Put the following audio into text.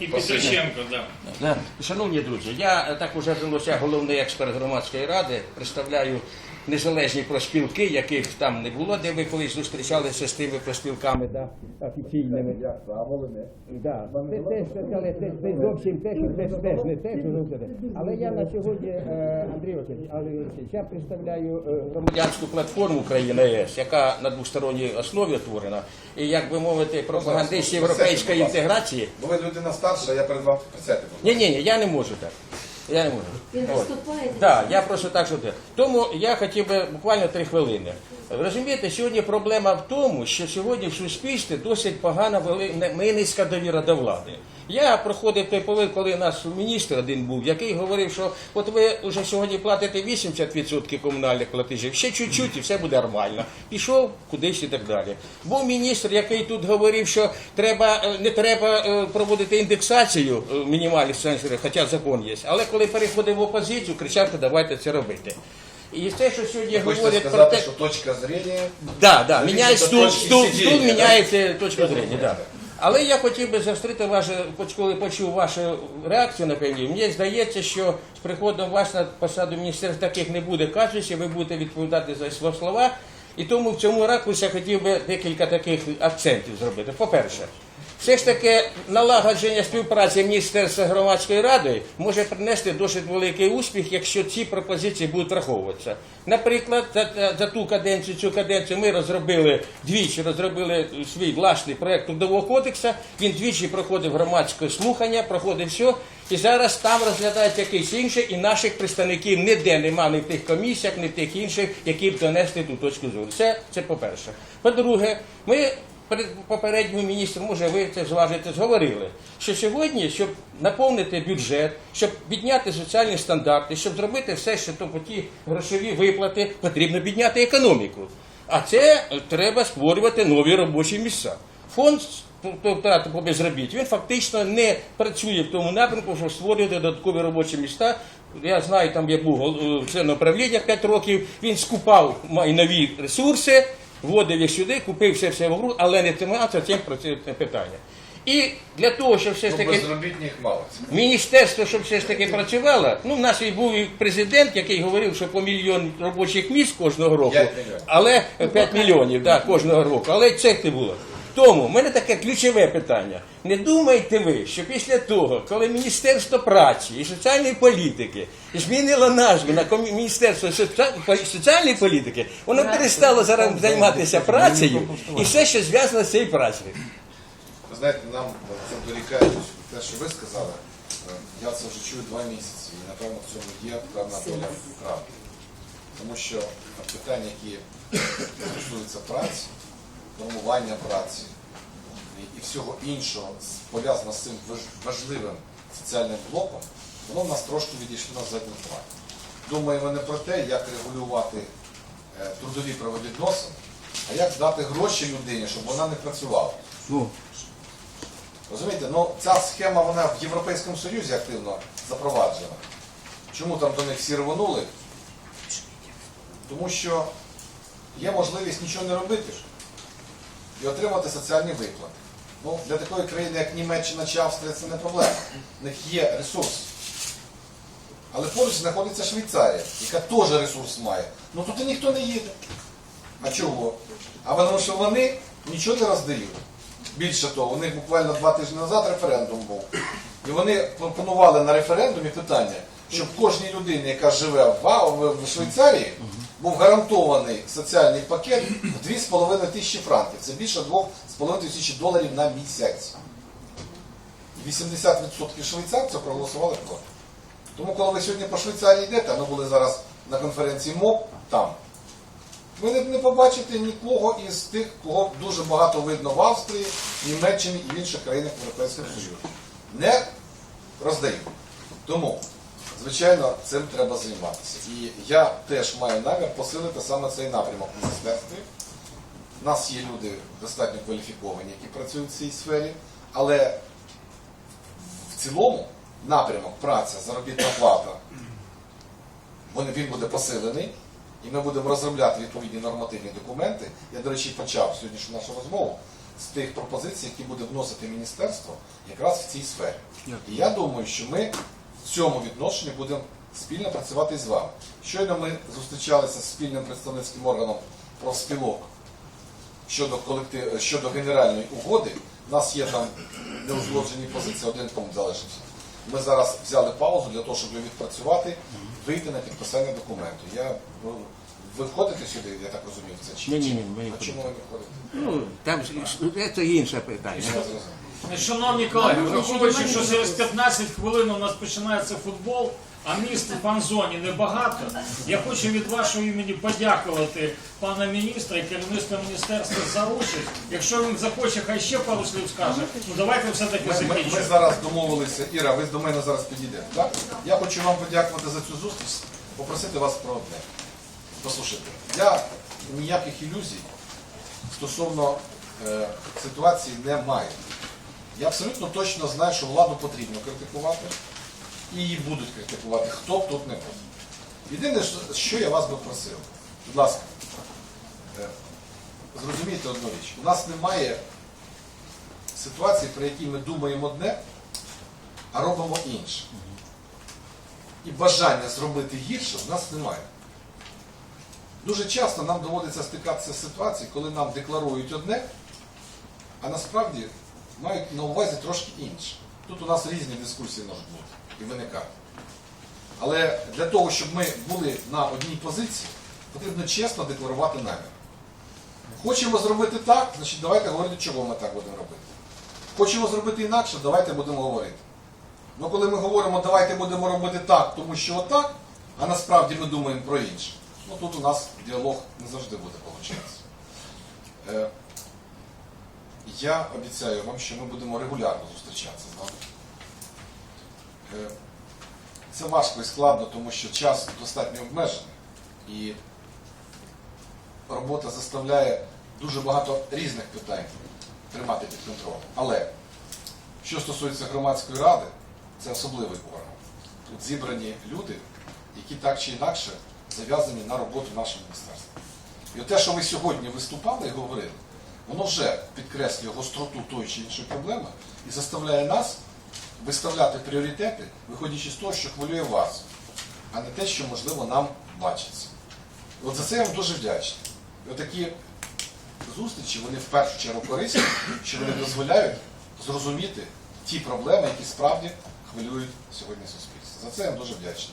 І Петриченко. Да. Шановні друзі, я е, так уже жилося головний експерт громадської ради, представляю незалежні проспілки, яких там не було, де ви колись зустрічалися з тими проспілками да, офіційними. Да. Це теж, але це, це зовсім теж, теж, теж, не теж, зовсім не. Але я на сьогодні, е, Андрій Васильович, я представляю е, громадянську платформу Україна ЄС, яка на двосторонній основі утворена, і як би мовити, пропагандист європейської інтеграції. Бо ви людина старша, я перед вами присядьте. Ні, ні, ні, я не можу так. Я не можу. Він виступає. Так, я просто так що те. Тому я хотів би буквально три хвилини. Розумієте, сьогодні проблема в тому, що сьогодні в суспільстві досить погана вели- ми низька довіра до влади. Я проходив той повик, коли у нас міністр один був, який говорив, що от ви вже сьогодні платите 80% комунальних платежів, ще чуть-чуть і все буде нормально. Пішов кудись і так далі. Був міністр, який тут говорив, що треба е, не треба е, проводити індексацію е, мінімальних цензорів, хоча закон є. Але коли переходив в опозицію, кричав, що давайте це робити. І те, що сьогодні Хочете говорять про сказати, те, що точка зрення Да, да, міняє стул, точки стул, сидіння, стул да? міняється точка зрення, да. Але я хотів би загострити ваше, хоч коли почув вашу реакцію на певні, мені здається, що з приходом вас на посаду міністерства таких не буде казусів, ви будете відповідати за свої слова. І тому в цьому ракурсі я хотів би декілька таких акцентів зробити. По-перше, все ж таки налагодження співпраці Міністерства громадської ради може принести досить великий успіх, якщо ці пропозиції будуть враховуватися. Наприклад, за, за- ту каденцію, цю каденцію ми розробили двічі, розробили свій власний проект трудового кодексу. Він двічі проходив громадське слухання, проходив все. І зараз там розглядають якийсь інший, і наших представників ніде нема ні в тих комісіях, ні в тих інших, які б донесли ту точку зору. Це, це по-перше. По-друге, ми перед попереднім міністром, може ви це зважите, зговорили, що сьогодні, щоб наповнити бюджет, щоб підняти соціальні стандарти, щоб зробити все, що то по ті грошові виплати, потрібно підняти економіку. А це треба створювати нові робочі місця. Фонд втрати по безробіттю, він фактично не працює в тому напрямку, щоб створювати додаткові робочі місця. Я знаю, там я був е, членом правління 5 років, він скупав майнові ресурси, вводив їх сюди, купив все все в гру, але не тримався цим питання. І для того, щоб все ж ну, таки мало. міністерство, щоб все ж таки працювало. Ну, в нас і був і президент, який говорив, що по мільйон робочих місць кожного року, але 5 мільйонів да, кожного року. Але це не було. Тому в мене таке ключове питання. Не думаєте ви, що після того, коли Міністерство праці і соціальної політики змінило назву на Міністерство соціальної політики, воно перестало зараз займатися працею і все, що зв'язано з цією працею. Ви знаєте, нам це дорікають те, що ви сказали. Е, Я це вже чую два місяці, і напевно в цьому є певна доля правди. Тому що питання, які стосуються праці, формування праці і, всього іншого, з- пов'язано з цим важливим соціальним блоком, воно в нас трошки відійшло на задній план. Думаємо не про те, як регулювати е, трудові правовідносини, а як дати гроші людині, щоб вона не працювала. Розумієте, ну ця схема вона в Європейському Союзі активно запроваджена. Чому там до них всі рвонули? Тому що є можливість нічого не робити і отримати соціальні виплати. Ну, для такої країни, як Німеччина чи Австрія, це не проблема. В них є ресурс. Але поруч знаходиться Швейцарія, яка теж ресурс має. Ну тут і ніхто не їде. А чого? А тому що вони нічого не роздають. Більше того, у них буквально два тижні назад референдум був. І вони пропонували на референдумі питання, щоб кожній людині, яка живе в Швейцарії, був гарантований соціальний пакет в 2,5 тисячі франків. Це більше 2,5 тисячі доларів на місяць. 80% швейцарців проголосували проти. Тому, коли ви сьогодні по Швейцарії йдете, ми були зараз на конференції МОП там. Ви не, побачите нікого із тих, кого дуже багато видно в Австрії, Німеччині і в інших країнах Європейського Союзу. Не роздають. Тому, звичайно, цим треба займатися. І я теж маю намір посилити саме цей напрямок в міністерстві. У нас є люди достатньо кваліфіковані, які працюють в цій сфері, але в цілому напрямок праця, заробітна плата, він буде посилений, і ми будемо розробляти відповідні нормативні документи. Я, до речі, почав сьогоднішню нашу розмову з тих пропозицій, які буде вносити міністерство якраз в цій сфері. І я думаю, що ми в цьому відношенні будемо спільно працювати з вами. Щойно ми зустрічалися з спільним представницьким органом профспілок щодо колектив щодо генеральної угоди. У нас є там неузгоджені позиції, один пункт залишився. Ми зараз взяли паузу для того, щоб відпрацювати, вийти на підписання документу. Я, ну, ви входите сюди, я так розумію, в це чи Ні-ні-ні, ми не А чому ви не входите? Ну, там ж- це інше питання. Я зрозумів. Шановні колеги, враховуючи, що через 15 хвилин у нас починається футбол, а міст в фан-зоні небагато, я хочу від вашого імені подякувати пана міністра і керівництва міністерства за участь. Якщо він захоче, хай ще пару слів скаже. Ну давайте все-таки Ми, ми, ми закінчимо. зараз домовилися, Іра, ви до мене зараз підійдете. Так? Я хочу вам подякувати за цю зустріч, попросити вас про одне. Послухайте, я ніяких ілюзій стосовно е, ситуації не маю. Я абсолютно точно знаю, що владу потрібно критикувати, і її будуть критикувати, хто б тут не був. Єдине, що- я вас би просив, будь ласка, е, зрозумійте одну річ. У нас немає ситуації, при якій ми думаємо одне, а робимо інше. І бажання зробити гірше в нас немає. Дуже часто нам доводиться стикатися з ситуацією, коли нам декларують одне, а насправді мають на увазі трошки інше. Тут у нас різні дискусії можуть бути і виникати. Але для того, щоб ми були на одній позиції, потрібно чесно декларувати намір. Хочемо зробити так, значить давайте говорити, чого ми так будемо робити. Хочемо зробити інакше, давайте будемо говорити. Ну коли ми говоримо, давайте будемо робити так, тому що отак, а насправді ми думаємо про інше, ну тут у нас діалог не завжди буде виходити. Я обіцяю вам, що ми будемо регулярно зустрічатися з вами. Е, це важко і складно, тому що час достатньо обмежений. І робота заставляє дуже багато різних питань тримати під контролем. Але що стосується громадської ради, це особливий орган. Тут зібрані люди, які так чи інакше зав'язані на роботу нашого міністерства. І те, що ви сьогодні виступали і говорили, воно вже підкреслює гостроту тої чи іншої проблеми і заставляє нас виставляти пріоритети, виходячи з того, що хвилює вас, а не те, що можливо нам бачиться. От за це я вам дуже вдячний. І отакі зустрічі, вони в першу чергу корисні, що вони дозволяють зрозуміти ті проблеми, які справді хвилюють сьогодні суспільство. За це я вам дуже вдячний.